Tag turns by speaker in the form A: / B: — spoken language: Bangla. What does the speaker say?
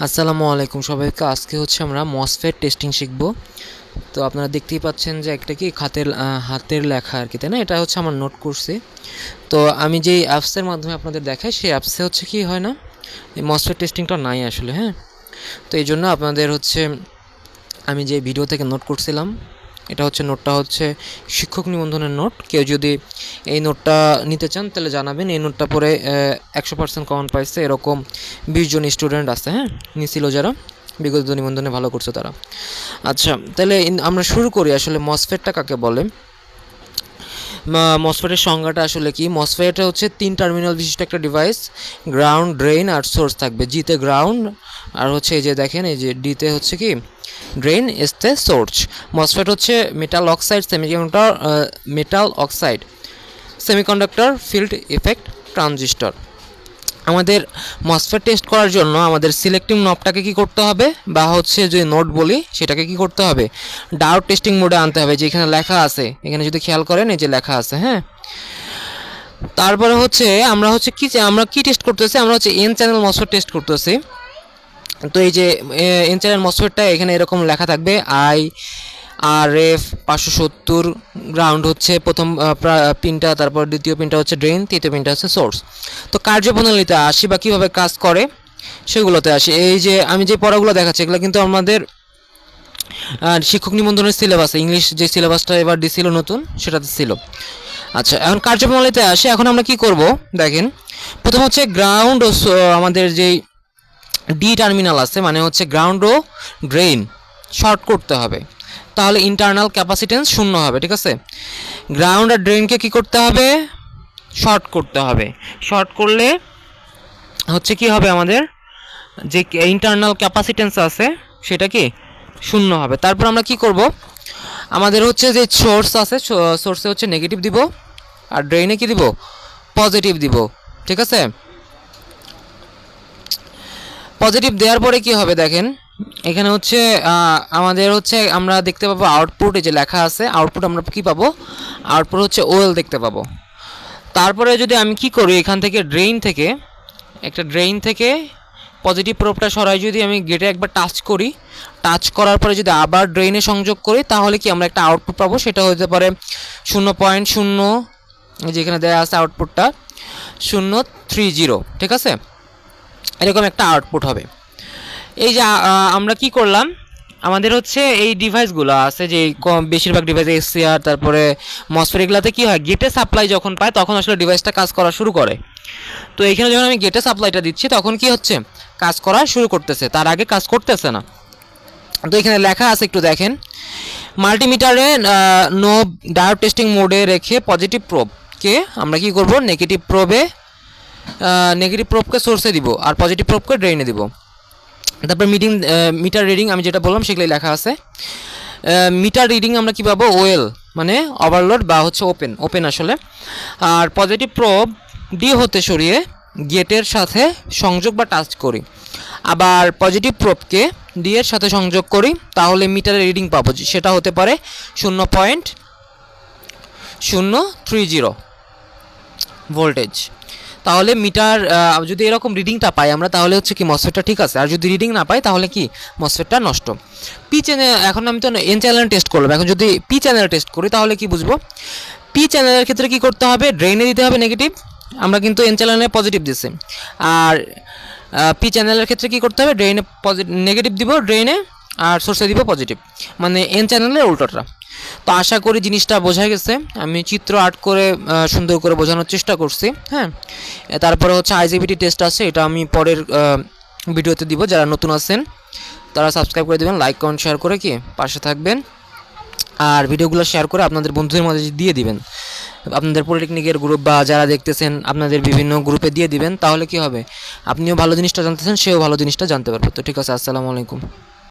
A: আসসালামু আলাইকুম সবাইকে। আজকে হচ্ছে আমরা মসফেট টেস্টিং শিখব। তো আপনারা দেখতেই পাচ্ছেন যে একটা কি খাতের হাতের লেখা আর কি, তাই না? এটা হচ্ছে আমার নোট করছি। তো আমি যেই অ্যাপসের মাধ্যমে আপনাদের দেখাই, সেই অ্যাপসে হচ্ছে কি হয় না, এই মসফেট টেস্টিংটা নাই আসলে হ্যাঁ? তো এই জন্য আপনাদের হচ্ছে, আমি যে ভিডিও থেকে নোট করছিলাম এটা হচ্ছে নোটটা হচ্ছে শিক্ষক নিবন্ধনের নোট। কেউ যদি এই নোটটা নিতে চান, তাহলে জানাবেন। এই নোটটা পরে একশো পার্সেন্ট কমন পাইছে। এরকম বিশ জন স্টুডেন্ট আছে হ্যাঁ? নিছিল যারা, বিগত নিবন্ধনে ভালো করছে তারা। আচ্ছা তাহলে আমরা শুরু করি। আসলে মসফেটটা কাকে বলে? মসফেটের সংজ্ঞাটা আসলে কি? মসফেট হচ্ছে তিন টার্মিনাল বিশিষ্ট একটা ডিভাইস গ্রাউন্ড ড্রেন আর সোর্স থাকবে। জিতে গ্রাউন্ড আর হচ্ছে এই যে দেখেন, এই যে ডিতে হচ্ছে কি? ড্রেন এসতে সোর্স মসফেট হচ্ছে metal oxide semiconductor metal oxide semiconductor field effect transistor আমাদের মসফেট টেস্ট করার জন্য আমাদের সিলেক্টিভ নবটাকে কি করতে হবে? বা হচ্ছে যে নোট বলি, সেটাকে কি করতে হবে? ডাউট টেস্টিং মোডে আনতে হবে, যে এখানে লেখা আছে। এখানে যদি খেয়াল করেন, এই যে লেখা আছে হ্যাঁ? তারপরে হচ্ছে, আমরা হচ্ছে কি আমরা কি টেস্ট করতেছি? আমরা হচ্ছে এন চ্যানেল মসফেট টেস্ট করতেছি। তো এই যে এন চ্যানেল মসফেটটা এখানে এরকম লেখা থাকবে আই আর এফ পাঁচশো সত্তর গ্রাউন্ড হচ্ছে প্রথম প্রা- পিনটা তারপর দ্বিতীয় পিনটা হচ্ছে ড্রেন তৃতীয় পিনটা হচ্ছে সোর্স তো কার্যপ্রণালীতে আসি বা কীভাবে কাজ করে, সেগুলোতে আসি। এই যে আমি যে পড়াগুলো দেখাচ্ছি, এগুলো কিন্তু আমাদের শিক্ষক নিবন্ধনের সিলেবাস ইংলিশ যে সিলেবাসটা এবার দিছিল নতুন, সেটাতে ছিল। আচ্ছা এখন কার্যপ্রণালীতে আসি। এখন আমরা কি করব, দেখেন, প্রথম হচ্ছে গ্রাউন্ড ও আমাদের যেই ডি টার্মিনাল আছে মানে হচ্ছে গ্রাউন্ড ও ড্রেন শর্ট করতে হবে। তাহলে ইন্টারনাল ক্যাপাসিটেন্স শূন্য হবে, ঠিক আছে? গ্রাউন্ড আর ড্রেনকে কি করতে হবে? শর্ট করতে হবে। শর্ট করলে হচ্ছে কি হবে আমাদের? যে ইন্টারনাল ক্যাপাসিটেন্স আছে, সেটা কি? শূন্য হবে। তারপর আমরা কি করব? আমাদের হচ্ছে যে সোর্স আছে সোর্সে হচ্ছে নেগেটিভ দিব, আর ড্রেনে কি দিব? পজিটিভ দিব, ঠিক আছে? পজিটিভ দেওয়ার পরে কি হবে দেখেন? এখানে হচ্ছে আমাদের হচ্ছে আমরা দেখতে পাবো আউটপুট যে লেখা আছে আউটপুট আমরা কি পাবো? আউটপুট হচ্ছে ওয়েল দেখতে পাবো। তারপরে যদি আমি কি করি, এখান থেকে ড্রেইন থেকে, একটা ড্রেইন থেকে পজিটিভ প্রোবটা সরাই, যদি আমি গেটে একবার টাচ করি টাচ করার পরে যদি আবার ড্রেইনে সংযোগ করি, তাহলে কি আমরা একটা আউটপুট পাবো? সেটা হতে পারে শূন্য পয়েন্ট শূন্য যেখানে দেওয়া আছে আউটপুটটা শূন্য থ্রি জিরো ঠিক আছে? এরকম একটা আউটপুট হবে। এই যে আমরা কি করলাম? আমাদের হচ্ছে এই ডিভাইসগুলো আছে যে বেশিরভাগ ডিভাইস এসিআর তারপরে মসফেট এগুলাতে কী হয়? গেটে সাপ্লাই যখন পায়, তখন আসলে ডিভাইসটা কাজ করা শুরু করে। তো এখানে যখন আমি গেটে সাপ্লাইটা দিচ্ছি, তখন কি হচ্ছে? কাজ করা শুরু করতেছে। তার আগে কাজ করতেছে না। তো এখানে লেখা আছে, একটু দেখেন। মাল্টিমিটারে নো ডায়োড টেস্টিং মোডে রেখে পজিটিভ প্রোবকে আমরা কি করব? নেগেটিভ প্রোবে নেগেটিভ প্রোবকে সোর্সে দিব, আর পজিটিভ প্রোবকে ড্রেনে দিব। তারপর মিটিং মিটার রিডিং আমি যেটা বললাম সেগুলোই লেখা আছে। মিটার রিডিং আমরা কী পাবো? ওয়েল মানে ওভারলোড বা হচ্ছে ওপেন ওপেন আসলে। আর পজিটিভ প্রোব ডি হতে সরিয়ে গেটের সাথে সংযোগ বা টাচ করি। আবার পজিটিভ প্রোবকে ডি এর সাথে সংযোগ করি, তাহলে মিটারের রিডিং পাবো। সেটা হতে পারে শূন্য পয়েন্ট শূন্য থ্রি জিরো ভোল্টেজ তাহলে মিটার যদি এরকম রিডিংটা পাই আমরা, তাহলে হচ্ছে কি মসফেটটা ঠিক আছে। আর যদি রিডিং না পাই, তাহলে কি মসফেটটা নষ্ট। পি চ্যানেল এখন আমি তো এন চ্যানেল টেস্ট করলাম। এখন যদি পি চ্যানেল টেস্ট করি, তাহলে কি বুঝব? পি চ্যানেলের ক্ষেত্রে কি করতে হবে? ড্রেনে দিতে হবে নেগেটিভ আমরা কিন্তু এন চ্যানেলে পজিটিভ দিছি। আর পি চ্যানেলের ক্ষেত্রে কি করতে হবে? ড্রেনে পজিটিভ নেগেটিভ দিব ড্রেনে আর সোর্সে দিব পজিটিভ মানে এন চ্যানেলের উল্টোটা। তো আশা করি জিনিসটা বোঝা গেছে। আমি চিত্র আর্ট করে সুন্দর করে বোঝানোর চেষ্টা করছি হ্যাঁ। তারপরে হচ্ছে আইজিবিটি টেস্ট আছে, এটা আমি পরের ভিডিওতে দিব। যারা নতুন আছেন, তারা সাবস্ক্রাইব করে দেবেন লাইক কমেন্ট শেয়ার করে কি পাশে থাকবেন। আর ভিডিওগুলো শেয়ার করে আপনাদের বন্ধুদের মাঝে দিয়ে দিবেন। আপনাদের পলিটেকনিকের গ্রুপ বা যারা দেখতেছেন, আপনাদের বিভিন্ন গ্রুপে দিয়ে দিবেন, তাহলে কি হবে? আপনিও ভালো জিনিসটা জানতেছেন, সেও ভালো জিনিসটা জানতে পারবে। তো ঠিক আছে, আসসালামু আলাইকুম।